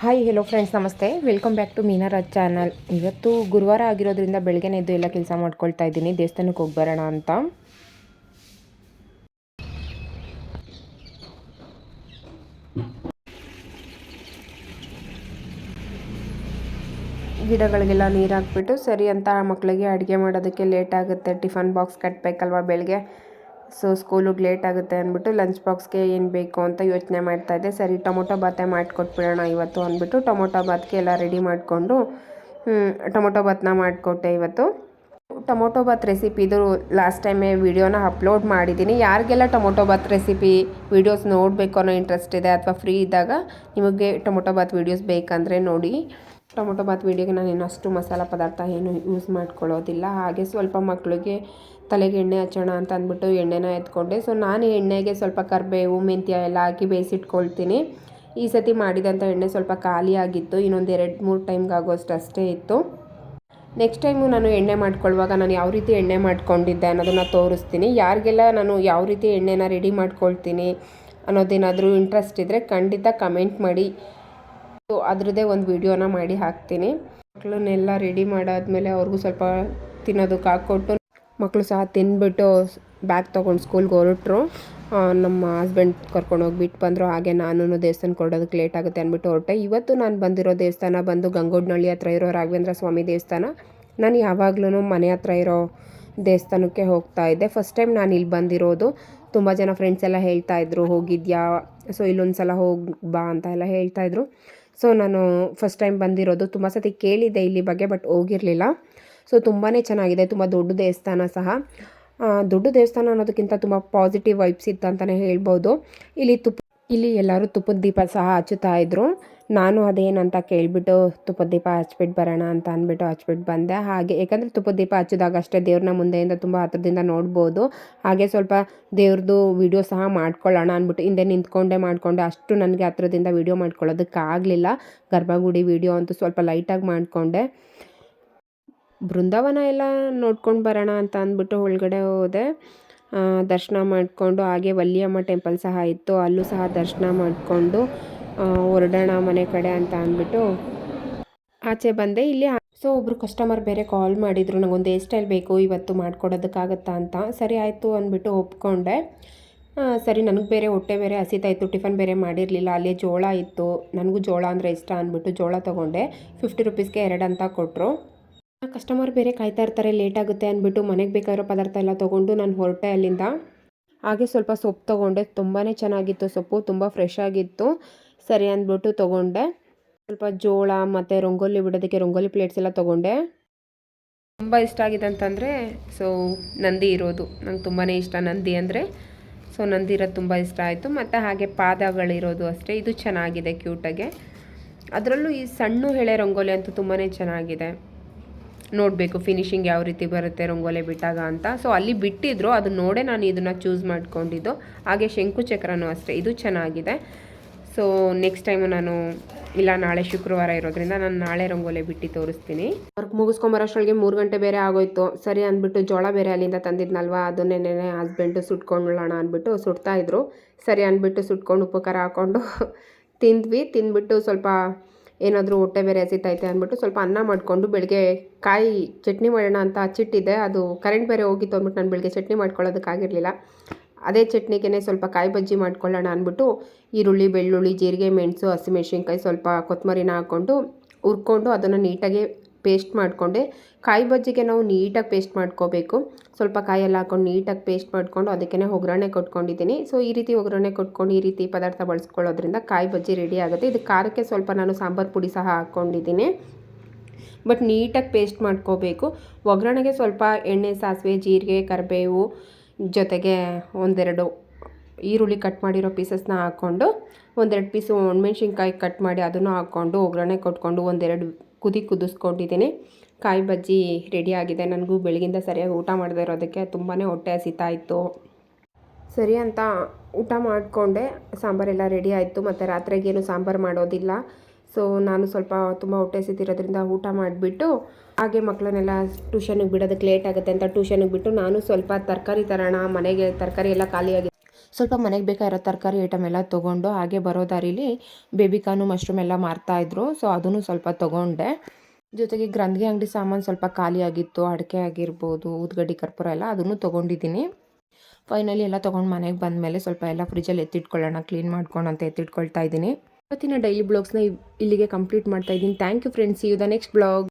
Hi hello friends ನಮಸ್ತೆ. Welcome back to Meenaraj channel ಇವತ್ತು ಗುರುವಾರ ಆಗಿರೋದ್ರಿಂದ ಬೆಳಗ್ಗೆನೇ ಎದ್ದು ಎಲ್ಲ ಕೆಲಸ ಮಾಡ್ಕೊಳ್ತಾ ಇದ್ದೀನಿ. ದೇವಸ್ಥಾನಕ್ಕೆ ಹೋಗಿ ಬರೋಣ ಅಂತ. ಗಿಡಗಳಿಗೆಲ್ಲ ನೀರು ಹಾಕ್ಬಿಟ್ಟು ಸರಿ ಅಂತ ಮಕ್ಕಳಿಗೆ ಅಡುಗೆ ಮಾಡೋದಕ್ಕೆ ಲೇಟ್ ಆಗುತ್ತೆ. ಟಿಫನ್ ಬಾಕ್ಸ್ ಕಟ್ಟಬೇಕಲ್ವ ಬೆಳಗ್ಗೆ? ಸೊ ಸ್ಕೂಲಿಗೆ ಲೇಟ್ ಆಗುತ್ತೆ ಅಂದ್ಬಿಟ್ಟು ಲಂಚ್ ಬಾಕ್ಸ್ಗೆ ಏನು ಬೇಕು ಅಂತ ಯೋಚನೆ ಮಾಡ್ತಾಯಿದ್ದೆ ಸರಿ, ಟೊಮೊಟೊ ಬಾತೆ ಮಾಡಿಕೊಟ್ಬಿಡೋಣ ಇವತ್ತು ಅಂದ್ಬಿಟ್ಟು ಟೊಮೊಟೊ ಬಾತ್ಗೆ ಎಲ್ಲ ರೆಡಿ ಮಾಡಿಕೊಂಡು ಟೊಮೊಟೊ ಬಾತ್ನ ಮಾಡಿಕೊಟ್ಟೆ ಇವತ್ತು. ಟೊಮೊಟೊ ಬಾತ್ ರೆಸಿಪಿದು ಲಾಸ್ಟ್ ಟೈಮೇ ವಿಡಿಯೋನ ಅಪ್ಲೋಡ್ ಮಾಡಿದ್ದೀನಿ. ಯಾರಿಗೆಲ್ಲ ಟೊಮೊಟೊ ಬಾತ್ ರೆಸಿಪಿ ವೀಡಿಯೋಸ್ ನೋಡಬೇಕು ಅನ್ನೋ ಇಂಟ್ರೆಸ್ಟ್ ಇದೆ ಅಥವಾ ಫ್ರೀ ಇದ್ದಾಗ ನಿಮಗೆ ಟೊಮೊಟೊ ಬಾತ್ ವೀಡಿಯೋಸ್ ಬೇಕಂದರೆ ನೋಡಿ. ಟೊಮೊಟೊ ಬಾತ್ ವೀಡಿಯೋಗೆ ನಾನು ಇನ್ನಷ್ಟು ಮಸಾಲ ಪದಾರ್ಥ ಏನು ಯೂಸ್ ಮಾಡ್ಕೊಳ್ಳೋದಿಲ್ಲ. ಹಾಗೆ ಸ್ವಲ್ಪ ಮಕ್ಕಳಿಗೆ ತಲೆಗೆ ಎಣ್ಣೆ ಹಚ್ಚೋಣ ಅಂತ ಅಂದ್ಬಿಟ್ಟು ಎಣ್ಣೆನ ಎತ್ಕೊಂಡೆ. ಸೊ ನಾನು ಎಣ್ಣೆಗೆ ಸ್ವಲ್ಪ ಕರಿಬೇವು, ಮೆಂತ್ಯ ಎಲ್ಲ ಹಾಕಿ ಬೇಯಿಸಿಟ್ಕೊಳ್ತೀನಿ. ಈ ಸತಿ ಮಾಡಿದಂಥ ಎಣ್ಣೆ ಸ್ವಲ್ಪ ಖಾಲಿ ಆಗಿತ್ತು. ಇನ್ನೊಂದು ಎರಡು ಮೂರು ಟೈಮ್ಗೆ ಆಗೋಷ್ಟು ಅಷ್ಟೇ ಇತ್ತು. ನೆಕ್ಸ್ಟ್ ಟೈಮು ನಾನು ಎಣ್ಣೆ ಮಾಡ್ಕೊಳ್ಳುವಾಗ ನಾನು ಯಾವ ರೀತಿ ಎಣ್ಣೆ ಮಾಡ್ಕೊಂಡಿದ್ದೆ ಅನ್ನೋದನ್ನು ತೋರಿಸ್ತೀನಿ. ಯಾರಿಗೆಲ್ಲ ನಾನು ಯಾವ ರೀತಿ ಎಣ್ಣೆನ ರೆಡಿ ಮಾಡ್ಕೊಳ್ತೀನಿ ಅನ್ನೋದೇನಾದರೂ ಇಂಟ್ರೆಸ್ಟ್ ಇದ್ದರೆ ಖಂಡಿತ ಕಮೆಂಟ್ ಮಾಡಿ. ಅದ್ರದ್ದೇ ಒಂದು ವಿಡಿಯೋನ ಮಾಡಿ ಹಾಕ್ತೀನಿ. ಮಕ್ಕಳನ್ನೆಲ್ಲ ರೆಡಿ ಮಾಡಾದ್ಮೇಲೆ ಅವ್ರಿಗೂ ಸ್ವಲ್ಪ ತಿನ್ನೋದಕ್ಕೆ ಹಾಕ್ಕೊಟ್ಟು ಮಕ್ಕಳು ಸಹ ತಿನ್ಬಿಟ್ಟು ಬ್ಯಾಗ್ ತೊಗೊಂಡು ಸ್ಕೂಲ್ಗೆ ಹೊರಟ್ರು. ನಮ್ಮ ಹಸ್ಬೆಂಡ್ ಕರ್ಕೊಂಡು ಹೋಗಿ ಬಿಟ್ಟು ಬಂದರು. ಹಾಗೆ ನಾನು ದೇವಸ್ಥಾನಕ್ಕೆ ಕೊಡೋದಕ್ಕೆ ಲೇಟ್ ಆಗುತ್ತೆ ಅಂದ್ಬಿಟ್ಟು ಹೊರಟೆ. ಇವತ್ತು ನಾನು ಬಂದಿರೋ ದೇವಸ್ಥಾನ ಬಂದು ಗಂಗೋಡ್ನಳ್ಳಿ ಹತ್ರ ಇರೋ ರಾಘವೇಂದ್ರ ಸ್ವಾಮಿ ದೇವಸ್ಥಾನ. ನಾನು ಯಾವಾಗಲೂ ಮನೆ ಹತ್ರ ಇರೋ ದೇವಸ್ಥಾನಕ್ಕೆ ಹೋಗ್ತಾ ಇದ್ದೆ. ಫಸ್ಟ್ ಟೈಮ್ ನಾನು ಇಲ್ಲಿ ಬಂದಿರೋದು. ತುಂಬ ಜನ ಫ್ರೆಂಡ್ಸ್ ಎಲ್ಲ ಹೇಳ್ತಾಯಿದ್ರು ಹೋಗಿದ್ಯಾ? ಸೊ ಇಲ್ಲೊಂದು ಸಲ ಹೋಗಿ ಬಾ ಅಂತ ಎಲ್ಲ ಹೇಳ್ತಾಯಿದ್ರು ಸೊ ನಾನು ಫಸ್ಟ್ ಟೈಮ್ ಬಂದಿರೋದು ತುಂಬ ಸತಿ ಕೇಳಿದ್ದೆ ಇಲ್ಲಿ ಬಗ್ಗೆ ಬಟ್ ಹೋಗಿರಲಿಲ್ಲ. ಸೊ ತುಂಬಾ ಚೆನ್ನಾಗಿದೆ, ತುಂಬ ದೊಡ್ಡ ದೇವಸ್ಥಾನ ಸಹ. ದೊಡ್ಡ ದೇವಸ್ಥಾನ ಅನ್ನೋದಕ್ಕಿಂತ ತುಂಬ ಪಾಸಿಟಿವ್ ವೈಬ್ಸ್ ಇತ್ತು ಅಂತಲೇ ಹೇಳ್ಬೋದು. ಇಲ್ಲಿ ತುಪ್ಪ ಇಲ್ಲಿ ಎಲ್ಲರೂ ತುಪ್ಪದ ದೀಪ ಸಹ ಹಚ್ಚುತ್ತಾ ಇದ್ರು. ನಾನು ಅದೇನಂತ ಕೇಳಿಬಿಟ್ಟು ತುಪ್ಪದ ದೀಪ ಹಚ್ಬಿಟ್ಟು ಬರೋಣ ಅಂತ ಅಂದ್ಬಿಟ್ಟು ಹಚ್ಬಿಟ್ಟು ಬಂದೆ. ಹಾಗೆ ಯಾಕಂದರೆ ತುಪ್ಪದ ದೀಪ ಹಚ್ಚಿದಾಗ ಅಷ್ಟೇ ದೇವ್ರನ್ನ ಮುಂದೆಯಿಂದ ತುಂಬ ಹತ್ರದಿಂದ ನೋಡ್ಬೋದು. ಹಾಗೆ ಸ್ವಲ್ಪ ದೇವ್ರದ್ದು ವಿಡಿಯೋ ಸಹ ಮಾಡ್ಕೊಳ್ಳೋಣ ಅಂದ್ಬಿಟ್ಟು ಹಿಂದೆ ನಿಂತ್ಕೊಂಡೆ ಮಾಡಿಕೊಂಡೆ. ಅಷ್ಟು ನನಗೆ ಹತ್ರದಿಂದ ವಿಡಿಯೋ ಮಾಡ್ಕೊಳ್ಳೋದಕ್ಕಾಗಲಿಲ್ಲ. ಗರ್ಭಗುಡಿ ವಿಡಿಯೋ ಅಂತೂ ಸ್ವಲ್ಪ ಲೈಟಾಗಿ ಮಾಡಿಕೊಂಡೆ. ಬೃಂದಾವನ ಎಲ್ಲ ನೋಡ್ಕೊಂಡು ಬರೋಣ ಅಂತ ಅಂದ್ಬಿಟ್ಟು ಒಳಗಡೆ ಹೋದೆ. ದರ್ಶನ ಮಾಡಿಕೊಂಡು ಹಾಗೆ ವಲ್ಲಿಯಮ್ಮ ಟೆಂಪಲ್ ಸಹ ಇತ್ತು. ಅಲ್ಲೂ ಸಹ ದರ್ಶನ ಮಾಡಿಕೊಂಡು ಹೊರಡೋಣ ಮನೆ ಕಡೆ ಅಂತ ಅಂದ್ಬಿಟ್ಟು ಆಚೆ ಬಂದೆ. ಇಲ್ಲಿ ಸೊ ಒಬ್ಬರು ಕಸ್ಟಮರ್ ಬೇರೆ ಕಾಲ್ ಮಾಡಿದರು. ನನಗೊಂದು ಹೇರ್ ಸ್ಟೈಲ್ ಬೇಕು, ಇವತ್ತು ಮಾಡಿಕೊಡೋದಕ್ಕಾಗತ್ತಾ ಅಂತ. ಸರಿ, ಆಯಿತು ಅಂದ್ಬಿಟ್ಟು ಒಪ್ಕೊಂಡೆ. ಸರಿ, ನನಗೆ ಬೇರೆ ಹೊಟ್ಟೆ ಬೇರೆ ಹಸಿತಾಯಿತ್ತು ಟಿಫನ್ ಬೇರೆ ಮಾಡಿರಲಿಲ್ಲ. ಅಲ್ಲಿ ಜೋಳ ಇತ್ತು. ನನಗೂ ಜೋಳ ಅಂದರೆ ಇಷ್ಟ ಅಂದ್ಬಿಟ್ಟು ಜೋಳ ತೊಗೊಂಡೆ. ಫಿಫ್ಟಿ ರುಪೀಸ್ಗೆ ಎರಡು ಅಂತ ಕೊಟ್ಟರು ಕಸ್ಟಮರ್ ಬೇರೆ ಕಾಯ್ತಾ ಇರ್ತಾರೆ, ಲೇಟ್ ಆಗುತ್ತೆ ಅಂದ್ಬಿಟ್ಟು ಮನೆಗೆ ಬೇಕಾಗಿರೋ ಪದಾರ್ಥ ಎಲ್ಲ ತೊಗೊಂಡು ನಾನು ಹೊರಟೆ ಅಲ್ಲಿಂದ. ಹಾಗೆ ಸ್ವಲ್ಪ ಸೊಪ್ಪು ತೊಗೊಂಡೆ ತುಂಬಾ ಚೆನ್ನಾಗಿತ್ತು ಸೊಪ್ಪು, ತುಂಬ ಫ್ರೆಶ್ ಆಗಿತ್ತು. ಸರಿ ಅಂದ್ಬಿಟ್ಟು ತೊಗೊಂಡೆ. ಸ್ವಲ್ಪ ಜೋಳ ಮತ್ತು ರಂಗೋಲಿ ಬಿಡೋದಕ್ಕೆ ರಂಗೋಲಿ ಪ್ಲೇಟ್ಸ್ ಎಲ್ಲ ತೊಗೊಂಡೆ. ತುಂಬ ಇಷ್ಟ ಆಗಿದೆ ಅಂತಂದರೆ ಸೊ ನಂದಿ ಇರೋದು. ನಂಗೆ ತುಂಬಾ ಇಷ್ಟ ನಂದಿ ಅಂದರೆ. ಸೊ ನಂದಿ ಇರೋದು ತುಂಬ ಇಷ್ಟ ಆಯಿತು. ಮತ್ತು ಹಾಗೆ ಪಾದಗಳಿರೋದು ಅಷ್ಟೇ. ಇದು ಚೆನ್ನಾಗಿದೆ ಕ್ಯೂಟಾಗೆ ಅದರಲ್ಲೂ ಈ ಸಣ್ಣ ಎಳೆ ರಂಗೋಲಿ ಅಂತೂ ತುಂಬಾ ಚೆನ್ನಾಗಿದೆ. ನೋಡಬೇಕು ಫಿನಿಶಿಂಗ್ ಯಾವ ರೀತಿ ಬರುತ್ತೆ ರಂಗೋಲೆ ಬಿಟ್ಟಾಗ ಅಂತ. ಸೊ ಅಲ್ಲಿ ಬಿಟ್ಟಿದ್ರು ಅದು ನೋಡೇ ನಾನು ಇದನ್ನು ಚೂಸ್ ಮಾಡಿಕೊಂಡಿದ್ದು. ಹಾಗೆ ಶಂಕು ಚಕ್ರನೂ ಅಷ್ಟೇ, ಇದು ಚೆನ್ನಾಗಿದೆ. ಸೊ ನೆಕ್ಸ್ಟ್ ಟೈಮು ನಾನು, ಇಲ್ಲ ನಾಳೆ ಶುಕ್ರವಾರ ಇರೋದ್ರಿಂದ ನಾನು ನಾಳೆ ರಂಗೋಲೆ ಬಿಟ್ಟು ತೋರಿಸ್ತೀನಿ. ವರ್ಕ್ ಮುಗಿಸ್ಕೊಂಬರೋಷ್ಟೊಳಗೆ ಮೂರು ಗಂಟೆ ಬೇರೆ ಆಗೋಯ್ತು. ಸರಿ ಅಂದ್ಬಿಟ್ಟು ಜೋಳ ಬೇರೆ ಅಲ್ಲಿಂದ ತಂದಿದ್ನಲ್ವ ಅದನ್ನೇ ಹಸ್ಬೆಂಡು ಸುಟ್ಕೊಂಡ್ಬಿಡೋಣ ಅಂದ್ಬಿಟ್ಟು ಸುಡ್ತಾಯಿದ್ರು ಸರಿ ಅಂದ್ಬಿಟ್ಟು ಸುಟ್ಕೊಂಡು ಉಪಕಾರ ಹಾಕ್ಕೊಂಡು ತಿಂದ್ವಿ. ತಿಂದ್ಬಿಟ್ಟು ಸ್ವಲ್ಪ ಏನಾದರೂ ಹೊಟ್ಟೆ ಬೇರೆ ಹಸಿತೈತೆ ಅಂದ್ಬಿಟ್ಟು ಸ್ವಲ್ಪ ಅನ್ನ ಮಾಡಿಕೊಂಡು ಬೆಳಗ್ಗೆ ಕಾಯಿ ಚಟ್ನಿ ಮಾಡೋಣ ಅಂತ ಹಚ್ಚಿಟ್ಟಿದ್ದೆ ಅದು ಕರೆಂಟ್ ಬೇರೆ ಹೋಗಿತ್ತು ಅಂದ್ಬಿಟ್ಟು ನಾನು ಬೆಳಗ್ಗೆ ಚಟ್ನಿ ಮಾಡ್ಕೊಳ್ಳೋದಕ್ಕಾಗಿರಲಿಲ್ಲ. ಅದೇ ಚಟ್ನಿಗೆ ಸ್ವಲ್ಪ ಕಾಯಿ ಬಜ್ಜಿ ಮಾಡ್ಕೊಳ್ಳೋಣ ಅಂದ್ಬಿಟ್ಟು ಈರುಳ್ಳಿ, ಬೆಳ್ಳುಳ್ಳಿ, ಜೀರಿಗೆ, ಮೆಣಸು, ಹಸಿಮೆಣ್ಸಿನ್ಕಾಯಿ ಸ್ವಲ್ಪ ಕೊತ್ತಂಬರಿನ ಹಾಕ್ಕೊಂಡು ಹುರ್ಕೊಂಡು ಅದನ್ನು ನೀಟಾಗಿ ಪೇಸ್ಟ್ ಮಾಡಿಕೊಂಡೆ. ಕಾಯಿ ಬಜ್ಜಿಗೆ ನಾವು ನೀಟಾಗಿ ಪೇಸ್ಟ್ ಮಾಡ್ಕೋಬೇಕು. ಸ್ವಲ್ಪ ಕಾಯೆಲ್ಲ ಹಾಕೊಂಡು ನೀಟಾಗಿ ಪೇಸ್ಟ್ ಮಾಡಿಕೊಂಡು ಅದಕ್ಕೇ ಒಗ್ಗರಣೆ ಕೊಟ್ಕೊಂಡಿದ್ದೀನಿ. ಸೊ, ಈ ರೀತಿ ಒಗ್ಗರಣೆ ಕೊಟ್ಕೊಂಡು ಈ ರೀತಿ ಪದಾರ್ಥ ಬಳಸ್ಕೊಳ್ಳೋದ್ರಿಂದ ಕಾಯಿ ಬಜ್ಜಿ ರೆಡಿ ಆಗುತ್ತೆ. ಇದು ಖಾರಕ್ಕೆ ಸ್ವಲ್ಪ ನಾನು ಸಾಂಬಾರು ಪುಡಿ ಸಹ ಹಾಕ್ಕೊಂಡಿದ್ದೀನಿ. ಬಟ್ ನೀಟಾಗಿ ಪೇಸ್ಟ್ ಮಾಡ್ಕೋಬೇಕು. ಒಗ್ಗರಣೆಗೆ ಸ್ವಲ್ಪ ಎಣ್ಣೆ, ಸಾಸಿವೆ, ಜೀರಿಗೆ, ಕರಿಬೇವು ಜೊತೆಗೆ ಒಂದೆರಡು ಈರುಳ್ಳಿ ಕಟ್ ಮಾಡಿರೋ ಪೀಸಸ್ನ ಹಾಕ್ಕೊಂಡು ಒಂದೆರಡು ಪೀಸು ಒಣಮೆಣ್ಸಿನ್ಕಾಯಿ ಕಟ್ ಮಾಡಿ ಅದನ್ನು ಹಾಕ್ಕೊಂಡು ಒಗ್ಗರಣೆ ಕೊಟ್ಕೊಂಡು ಒಂದೆರಡು ಕುದಿ ಕುದಿಸ್ಕೊಂಡಿದ್ದೀನಿ. ಕಾಯಿ ಬಜ್ಜಿ ರೆಡಿ ಆಗಿದೆ. ನನಗೂ ಬೆಳಗಿಂದ ಸರಿಯಾಗಿ ಊಟ ಮಾಡದೇ ಇರೋದಕ್ಕೆ ತುಂಬಾ ಹೊಟ್ಟೆ ಹಸಿತಾ ಇತ್ತು. ಸರಿ ಅಂತ ಊಟ ಮಾಡಿಕೊಂಡೆ. ಸಾಂಬಾರೆಲ್ಲ ರೆಡಿ ಆಯಿತು. ಮತ್ತು ರಾತ್ರಿಗೇನು ಸಾಂಬಾರು ಮಾಡೋದಿಲ್ಲ. ಸೊ ನಾನು ಸ್ವಲ್ಪ ತುಂಬ ಹೊಟ್ಟೆ ಹಸಿತಿರೋದ್ರಿಂದ ಊಟ ಮಾಡಿಬಿಟ್ಟು, ಹಾಗೆ ಮಕ್ಕಳನ್ನೆಲ್ಲ ಟ್ಯೂಷನಿಗೆ ಬಿಡೋದಕ್ಕೆ ಲೇಟ್ ಆಗುತ್ತೆ ಅಂತ ಟ್ಯೂಷನಿಗೆ ಬಿಟ್ಟು, ನಾನು ಸ್ವಲ್ಪ ತರಕಾರಿ ತರೋಣ. ಮನೆಗೆ ತರಕಾರಿ ಎಲ್ಲ ಖಾಲಿಯಾಗಿ ಸ್ವಲ್ಪ ಮನೆಗೆ ಬೇಕಾಗಿರೋ ತರಕಾರಿ ಐಟಮ್ ಎಲ್ಲ ತೊಗೊಂಡು ಹಾಗೆ ಬರೋ ದಾರಿಲಿ ಬೇಬಿಕಾನು ಮಶ್ರೂಮ್ ಎಲ್ಲ ಮಾರ್ತಾಯಿದ್ರು ಸೊ ಅದನ್ನು ಸ್ವಲ್ಪ ತೊಗೊಂಡೆ. ಜೊತೆಗೆ ಗ್ರಂಥಿ ಅಂಗಡಿ ಸಾಮಾನು ಸ್ವಲ್ಪ ಖಾಲಿಯಾಗಿತ್ತು ಅಡಿಕೆ ಆಗಿರ್ಬೋದು ಊದ್ಗಡ್ಡಿ ಕರ್ಪೂರ ಎಲ್ಲ ಅದನ್ನು ತೊಗೊಂಡಿದ್ದೀನಿ. ಫೈನಲಿ ಎಲ್ಲ ತೊಗೊಂಡು ಮನೆಗೆ ಬಂದ ಮೇಲೆ ಸ್ವಲ್ಪ ಎಲ್ಲ ಫ್ರಿಜ್ಜಲ್ಲಿ ಎತ್ತಿಟ್ಕೊಳ್ಳೋಣ ಕ್ಲೀನ್ ಮಾಡ್ಕೊಂಡು ಅಂತ ಎತ್ತಿಟ್ಕೊಳ್ತಾ ಇದ್ದೀನಿ. ಇವತ್ತಿನ ಡೈಲಿ ಬ್ಲಾಗ್ಸ್ನ ಇಲ್ಲಿಗೆ ಕಂಪ್ಲೀಟ್ ಮಾಡ್ತಾ ಇದ್ದೀನಿ. Thank you friends you the next blog